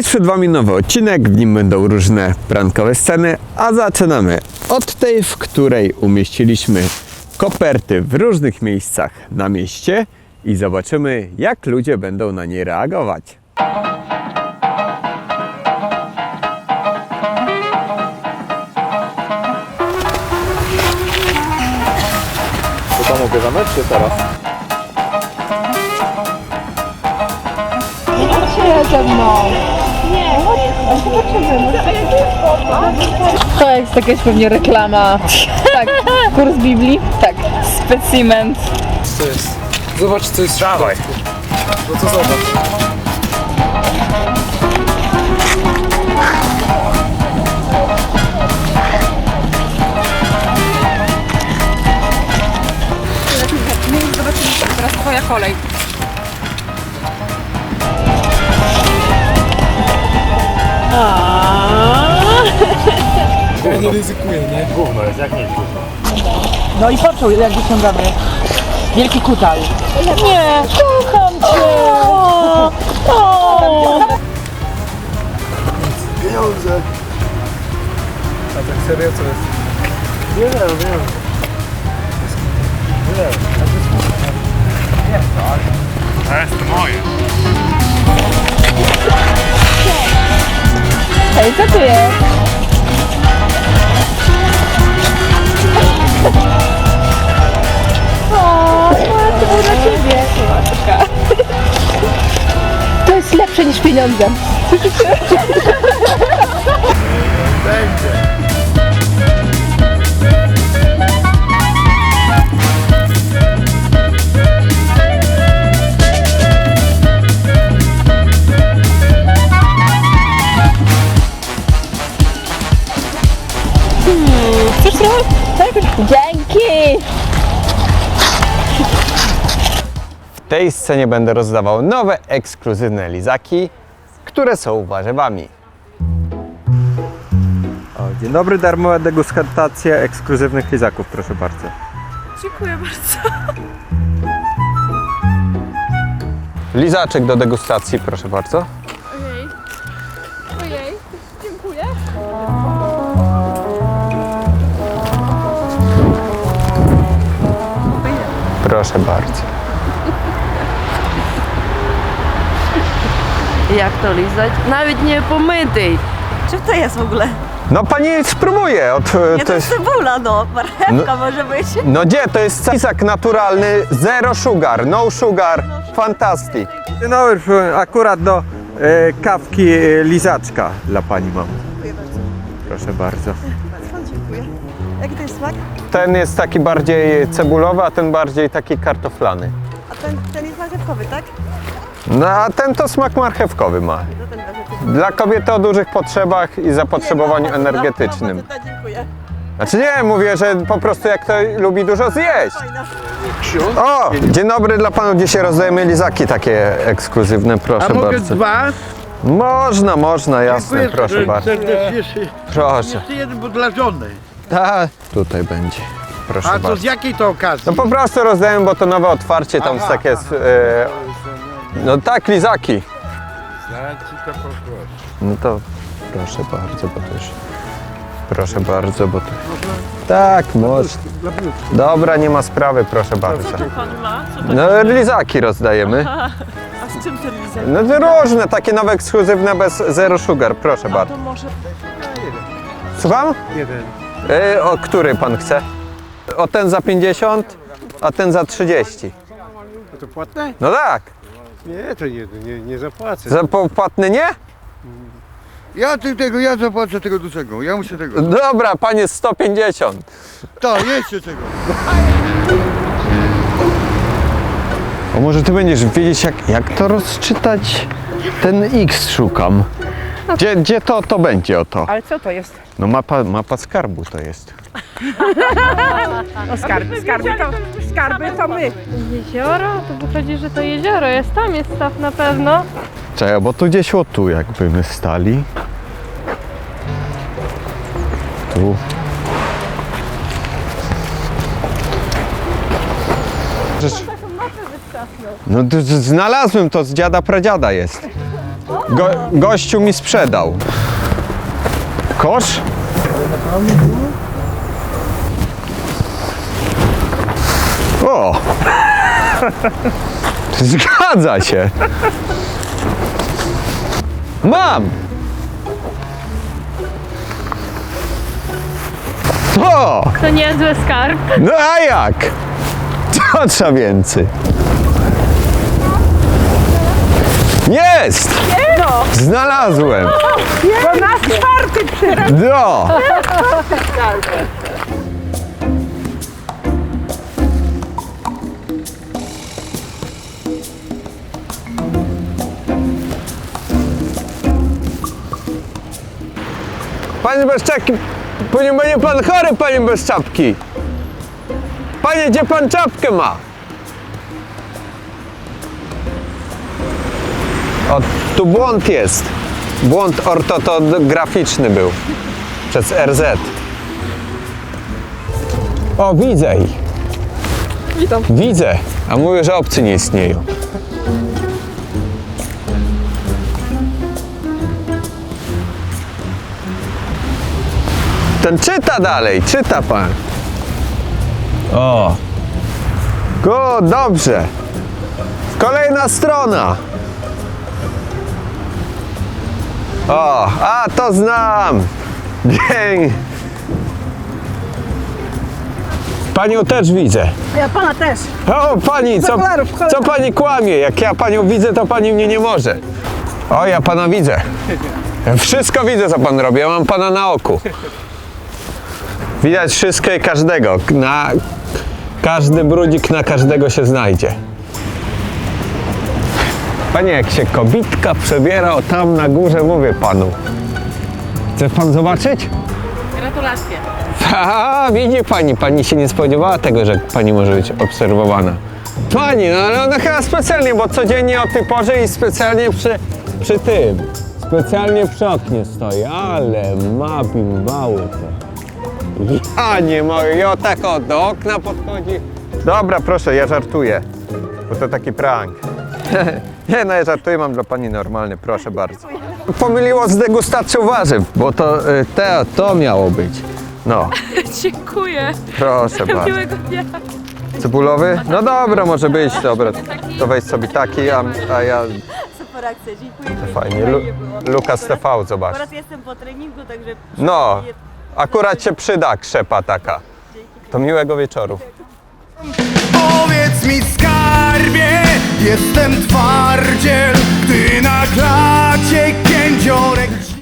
Cześć, przed Wami nowy odcinek, w nim będą różne prankowe sceny, a zaczynamy od tej, w której umieściliśmy koperty w różnych miejscach na mieście i zobaczymy, jak ludzie będą na nie reagować. To tam zamać czy teraz? To jest jakaś pewnie reklama. Tak, kurs Biblii. Tak, specimen. Co jest? Zobacz co jest Dawaj. No to zobacz. Teraz twoja kolej. Ja nie ryzykuję, nie? No i poczuł, jak wyciągamy. Wielki kutal. Nie, kocham cię. Pieniądze. A tak serio co jest? Nie wiem, wiem. Hej, co tu jest? O, to było dla ciebie. To jest lepsze niż pieniądze. Chcesz Dzięki! W tej scenie będę rozdawał nowe, ekskluzywne lizaki, które są warzywami. O, dzień dobry, darmowa degustacja ekskluzywnych lizaków, proszę bardzo. Dziękuję bardzo. Lizaczek do degustacji, proszę bardzo. Proszę bardzo. Jak to lizać? Nawet nie pomytej. Czym to jest w ogóle? No pani spróbuje. Od, Nie, to jest cebula, no. Marchewka może być. No gdzie? To jest lizak naturalny, zero sugar, no sugar, fantastic. Dzień dobry, akurat do e, kawki e, lizaczka dla pani mam. Dziękuję bardzo. Proszę bardzo. Bardzo dziękuję. Jaki to jest smak? Ten jest taki bardziej cebulowy, a ten bardziej taki kartoflany. A ten, ten jest marchewkowy, tak? No a ten to smak marchewkowy ma. To ten. Dla kobiety o dużych potrzebach i zapotrzebowaniu Nie, no, energetycznym. No, no, no, dziękuję. Znaczy nie, mówię, że po prostu jak ktoś lubi dużo zjeść. Fajna. O, dzień dobry dla panów. Dzisiaj rozdajemy lizaki takie ekskluzywne, proszę A mogę bardzo. dwa? Można, można, jasne, Dziękuję proszę bardzo. serdecznie. Proszę. jeszcze jeden, bo dla żony. Ta, tutaj będzie. Proszę A to bardzo. z jakiej to okazji? No po prostu rozdaję, bo to nowe otwarcie, tam Aha, jest takie... E, no tak, lizaki. Znaczy to poproszę. No to proszę bardzo, bo to już... Proszę bardzo, bo to... Tak, można. Dobra, nie ma sprawy, proszę bardzo. No lizaki rozdajemy. A z czym ten lizak? No to różne, takie nowe, ekskluzywne, bez zero sugar, proszę bardzo. To może... Słucham? Jeden. E, o który pan chce? O ten za 50, a ten za 30. A to płatne? No tak. Nie, to nie, nie, nie zapłacę. Za po- płatny nie? Ja ty- tego, ja zapłacę tego dużego, ja muszę tego. Dobra, panie 150. Tak, jeszcze tego. O może ty będziesz wiedzieć jak, jak to rozczytać? Ten X szukam. Gdzie, gdzie to, to będzie o to? Ale co to jest? No mapa, mapa skarbu to jest. No skarby, skarby to, skarby to my. Jezioro? To wychodzi, że to jezioro jest. Tam jest staw na pewno. Czekaj, bo tu gdzieś o tu jakby my stali. Tu. No to z- znalazłem to z dziada pradziada jest. Go, gościu mi sprzedał. Kosz? O! Zgadza się. Mam! O! To niezły skarb. No a jak? Co trzeba więcej? Jest! Znalazłem! To nasz czwarty przyraz. No! Panie bez czapki, panie, pan chory, panie bez czapki. Panie, gdzie pan czapkę ma? O, tu błąd jest. Błąd ortograficzny był. Przez RZ. O, widzę ich. Witam. Widzę. A mówię, że obcy nie istnieją. Ten czyta dalej, czyta pan. O. Go, dobrze. Kolejna strona. O, a to znam. Dzień. Panią też widzę. Ja pana też. O, pani, co, okularów, cholera. co pani kłamie? Jak ja panią widzę, to pani mnie nie może. O, ja pana widzę. Wszystko widzę, co pan robi. Ja mam pana na oku. Widać wszystko i każdego. Na, każdy brudzik na każdego się znajdzie. Panie, jak się kobitka przebiera o tam na górze, mówię panu. Chce pan zobaczyć? Gratulacje. A, widzi pani, pani się nie spodziewała tego, że pani może być obserwowana. Pani, no ale ona chyba specjalnie, bo codziennie o tej porze i specjalnie przy, przy tym, specjalnie przy oknie stoi, ale ma bimbały to. Ja nie mogę, ja tak o, do okna podchodzi. Dobra, proszę, ja żartuję, bo to taki prank. Nie, no ja żartuję, mam dla pani normalny, proszę bardzo. Pomyliło z degustacją warzyw, bo to y, te, to miało być. No. Dziękuję. Proszę bardzo. Miłego dnia. Cebulowy? No dobra, może być, dobra. To weź sobie taki, a, a ja Super akcja, dziękuję. fajnie. Lu, Lukas TV, zobacz. Teraz jestem po treningu, także... No, akurat się przyda krzepa taka. To miłego wieczoru. Powiedz mi skarbie, Jestem twardziel, ty na klacie kędziorek